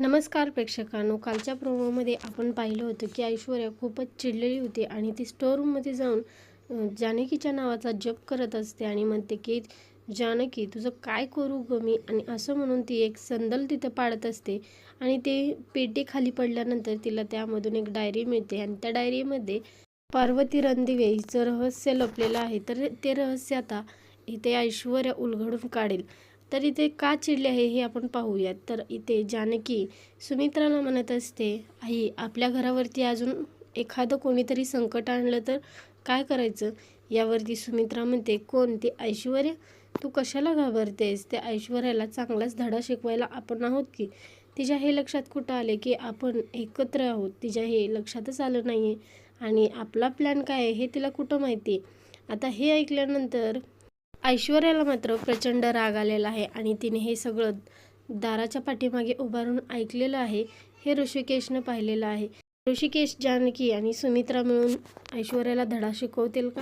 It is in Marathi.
नमस्कार प्रेक्षकांनो कालच्या प्रोमोमध्ये आपण पाहिलं होतं की ऐश्वर्या खूपच चिडलेली होती आणि ती स्टोर रूममध्ये जाऊन जानकीच्या नावाचा जप करत असते आणि म्हणते की जानकी तुझं काय करू ग मी? आणि असं म्हणून ती एक संदल तिथं पाडत असते आणि ते पेटी खाली पडल्यानंतर तिला त्यामधून एक डायरी मिळते आणि त्या डायरीमध्ये पार्वती रणदिवे हिचं रहस्य लपलेलं आहे. तर ते रहस्य आता इथे ऐश्वर्या उलगडून काढेल. तर इथे का चिडले आहे हे आपण पाहूयात. तर इथे जानकी सुमित्राला म्हणत असते आई आपल्या घरावरती अजून एखादं कोणीतरी संकट आणलं तर काय करायचं? यावरती सुमित्रा म्हणते कोण? ते ऐश्वर्या? तू कशाला घाबरतेस? त्या ऐश्वर्याला चांगलाच धडा शिकवायला आपण आहोत की? तिच्या हे लक्षात कुठं आले की आपण एकत्र आहोत? तिच्या हे लक्षातच आलं नाही आहे आणि आपला प्लॅन काय आहे हे तिला कुठं माहिती? आहे आता हे ऐकल्यानंतर ऐश्वर्याला मात्र प्रचंड राग आलेला आहे आणि तिने हे सगळं दाराच्या पाठीमागे उभारून ऐकलेलं आहे हे ऋषिकेशनं पाहिलेलं आहे. ऋषिकेश जानकी आणि सुमित्रा मिळून ऐश्वर्याला धडा शिकवतील का?